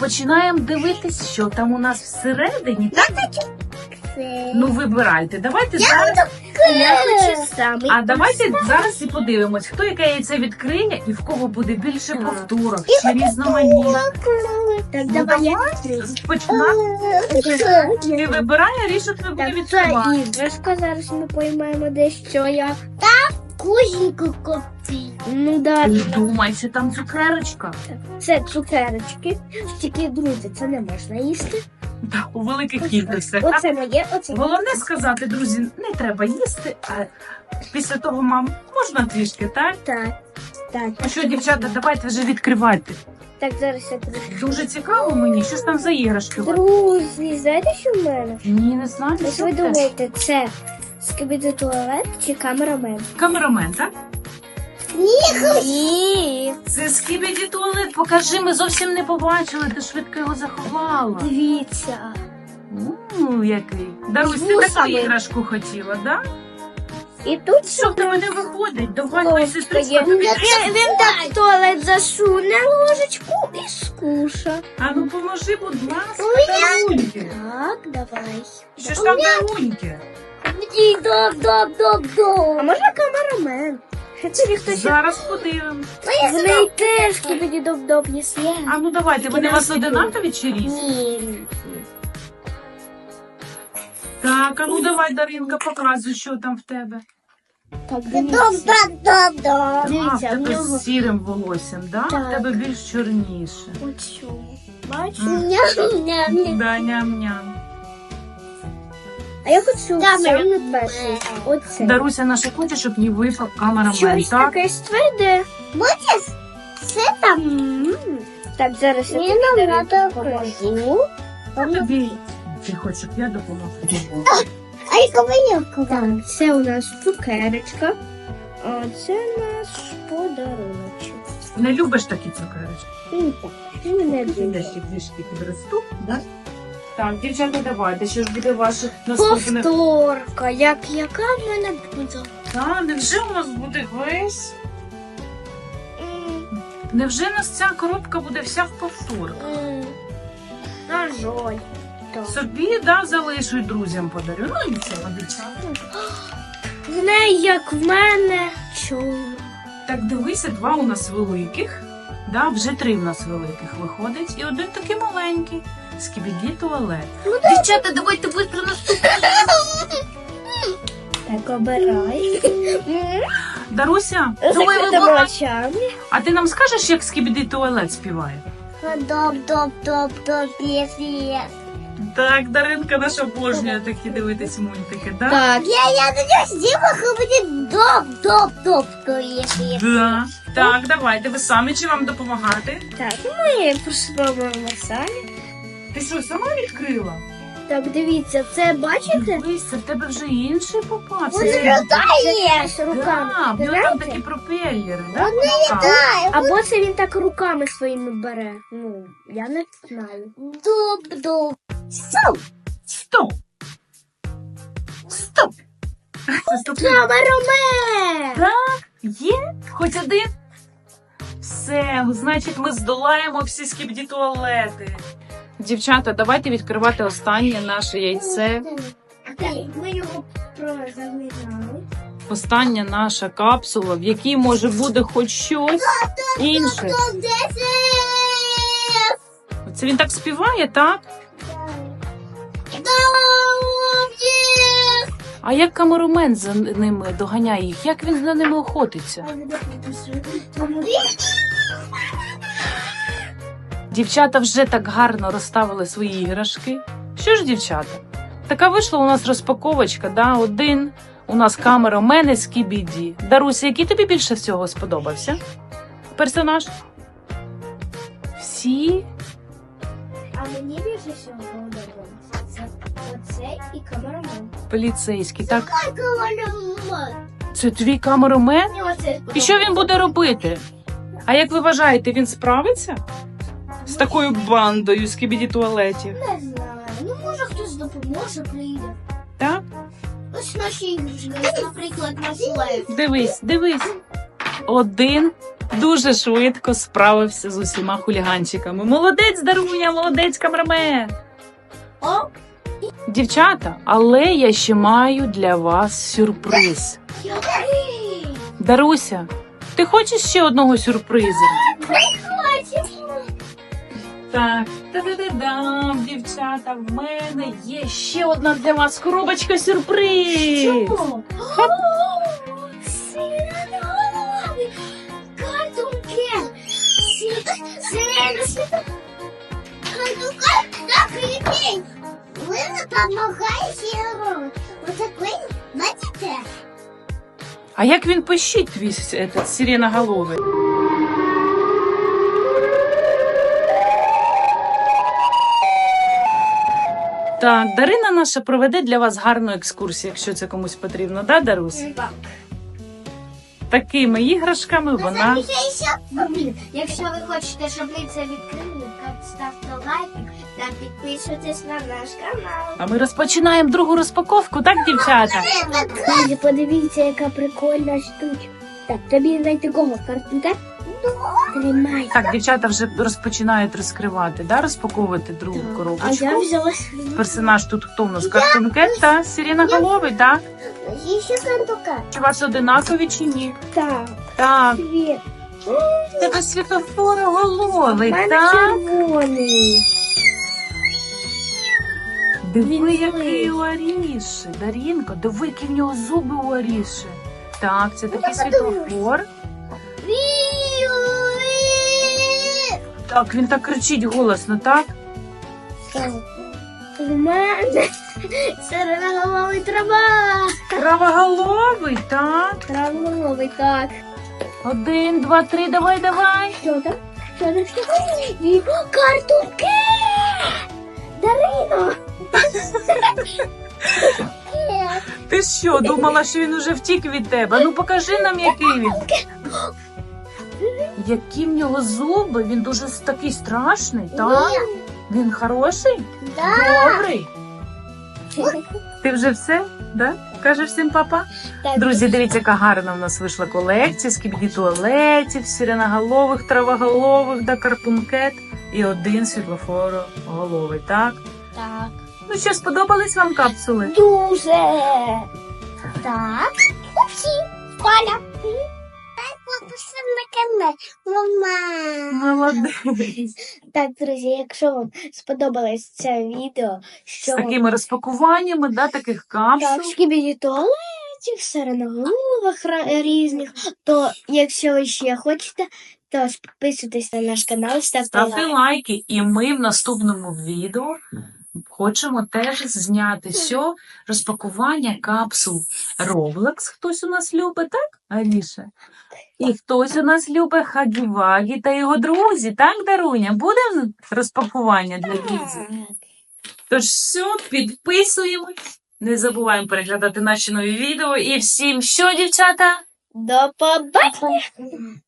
Починаємо дивитись, що там у нас всередині. Так? Ну вибирайте. Давайте зараз. Я хочу самий. А давайте зараз і подивимось, хто яке яйце відкриє і в кого буде більше повторок чи різноманітно. Так, Ну, давай я. Ти вибирає, рішок не буде відкривати. іграшка, зараз ми поймаємо дещо як. Так, кузеньку копі. Ну да, Не думай, що там цукерочка. це цукерочки. Тільки, друзі, це не можна їсти. Да, у великих кількостях. Оце моє, оце моє. Головне сказати, друзі, не треба їсти, а після того, мам, можна трішки, так? Так, так, Ну що, дівчата, давайте вже відкривайте. так, зараз я трошки. Дуже цікаво мені, що ж там за іграшки. Друзі, знаєте, що в мене? Ні, не знаю. Ось що ви це? думаєте, це скибіди туалет чи камерамен? Камерамен, так? Ні. Це скібіді туалет, покажи, ми зовсім не побачили, ти швидко його заховала. Дивіться. У, який. Дарусь, ти Вусами. таку іграшку хотіла, да? І тут Що в тебе не виходить? Давай, ложка сестричка є. тобі. Він, він так в туалет засуне ложечку і скуша. А ну поможи, будь ласка, Даруньки. Так, давай. Що ж там Даруньки? Доп, доп, доп, доп. А можна камерамен? Зараз подивимось. В неї теж кибіді доп, доп є. А ну давайте, вони у вас одинакові чи різні? Ні. Так, а ну давай, Даринка, показуй, що там в тебе. Так, дивіться. А, в Дивіться, в тебе нього... з сірим волоссям, да? Так. В тебе більш чорніше. Оцю. Бачиш? Да, ням-ням. А я хочу саме перший. Оце. Даруся наша хоче, щоб їй вийшов камерамен, Щось так? таке тверде. Бачиш? Це там. Так, зараз я тобі Даринка, покажу. А тобі ти хочеш, щоб я допомогла? А яка вилівка? Так, це у нас цукерочка. А це наш подаруночок. Не любиш такі цукерочки? Ну, так, він не Підеш дуже. їх трішки підросту, да? Так, дівчата, давайте, що ж буде ваших наступних? Повторка, як яка в мене буде? Та, невже у нас буде весь? Невже у нас ця коробка буде вся в повторах? На жаль. Так. Собі, да, залишу і друзям подарю. Ну і це дівчата. В неї, як в мене, чорна. Так, дивися, два у нас великих. Да, вже три в нас великих виходить, і один такий маленький. Скібіді туалет. Дівчата, давайте швидко. Так, обирай. Вибирай. Закритими очами. А ти нам скажеш, як скібіді туалет співає? Доп, доп, доп, доп, єс, єс. Так, Даринка наша обожнює такі дивитись мультики, да? Так. Я, я на нього буде доп, доп, доп, то єс, єс. Да. Так, давайте, ви самі чи вам допомагати? Так, ми спробуємо самі. Ти що, сама відкрила? Так, дивіться, це бачите? Дивися, в тебе вже інший попався. Вони Скібіді. літає з руками. Да, в нього там такі пропеллери, да? Вони по? Або це він так руками своїми бере. Ну, я не знаю. Доп, доп. Стоп! Стоп! Стоп! Стоп! Камерамен! Є? Хоч один? Все, значить, ми здолаємо всі скібді туалети. Дівчата, давайте відкривати останнє наше яйце. Ми його прозаміряли. Остання наша капсула, в якій може бути хоч щось інше. Це він так співає, так? А як камерамен за ними доганяє їх? Як він за ними охотиться? Дівчата вже так гарно розставили свої іграшки. Що ж, дівчата? Така вийшла у нас розпаковочка, да? Один. У нас камера мене з Кібіді. Даруся, який тобі більше всього сподобався? Персонаж? Всі? А мені більше всього подобається. Це оцей і камерамен. Поліцейський. Так, це твій камерамен? І що він буде робити? А як ви вважаєте, він справиться з такою бандою з кібіді туалетів? Не знаю. Ну, може хтось допоможе, прийде. Так? Ось наші іграшки, ось, наприклад, наш лев. Дивись, дивись. один дуже швидко справився з усіма хуліганчиками. Молодець, Даруня, молодець, камeraмен. О, Дівчата, але я ще маю для вас сюрприз. який? Даруся, ти хочеш ще одного сюрпризу? Так, та-да-да-дам, дівчата, в мене є ще одна для вас коробочка сюрприз. Картункен. Сирена світа. Картункен. Ви допомагаєте. Отакий, бачите? А як він пищить, твій этот, сиреноголовий? Так, Дарина наша проведе для вас гарну екскурсію, якщо це комусь потрібно, да, Дарусь? Так. Такими іграшками вона. Якщо ви хочете, щоб ми це відкрили, ставте лайк та підписуйтесь на наш канал. А ми розпочинаємо другу розпаковку, так, дівчата? Друзі, подивіться, яка прикольна штучка. Так, тобі знайти кого? Картинка? Тримай. Так, дівчата вже розпочинають розкривати, да, розпаковувати другу А коробочку. я взяла Персонаж тут хто у нас? Картункет та сиреноголовий, так? ще картинка. Чи у вас одинакові чи ні? Так, Так, світ. тебе світлофороголовий, мене так? червоний. Диви, Він який злий. у Аріші. Дарінко, диви, які в нього зуби у Аріші. Так, це такий Я подумаю. Так, він так кричить голосно, так? Так. У мене сиреноголовий трава. Травоголовий, так. Травоголовий, так. Один, два, три, давай, давай. Що там? Що там? Що там? Картунки! Дарино! Ти що, думала, що він уже втік від тебе? Ну покажи нам, який він. Які в нього зуби? Він дуже такий страшний, так? Він хороший? Добрий. Ти вже все? Да? Кажеш всім папа? Так, Друзі, дивіться, яка гарна в нас вийшла колекція скібіді туалетів, сиреноголових, травоголових, да картункет і один світлофороголовий, так? Так. Ну що, сподобались вам капсули? Дуже. Так. Упсі. Валя. Подписуй на канал. Мама. Молодець. Так, друзі, якщо вам сподобалось це відео, З що такими розпакуваннями, да, таких так, капсул. шкібіді туалетів, сиреноголових ра- різних, то якщо ви ще хочете, то підписуйтесь на наш канал, ставте Ставте лайк. лайки, і ми в наступному відео хочемо теж зняти все розпакування капсул Roblox. Хтось у нас любить, так, Аліша? І хтось у нас любить Хагі-Вагі та його друзі, так, Даруня? Буде розпакування для друзів? Тож все, підписуємось. Не забуваємо переглядати наші нові відео. І всім що, дівчата? До побачення!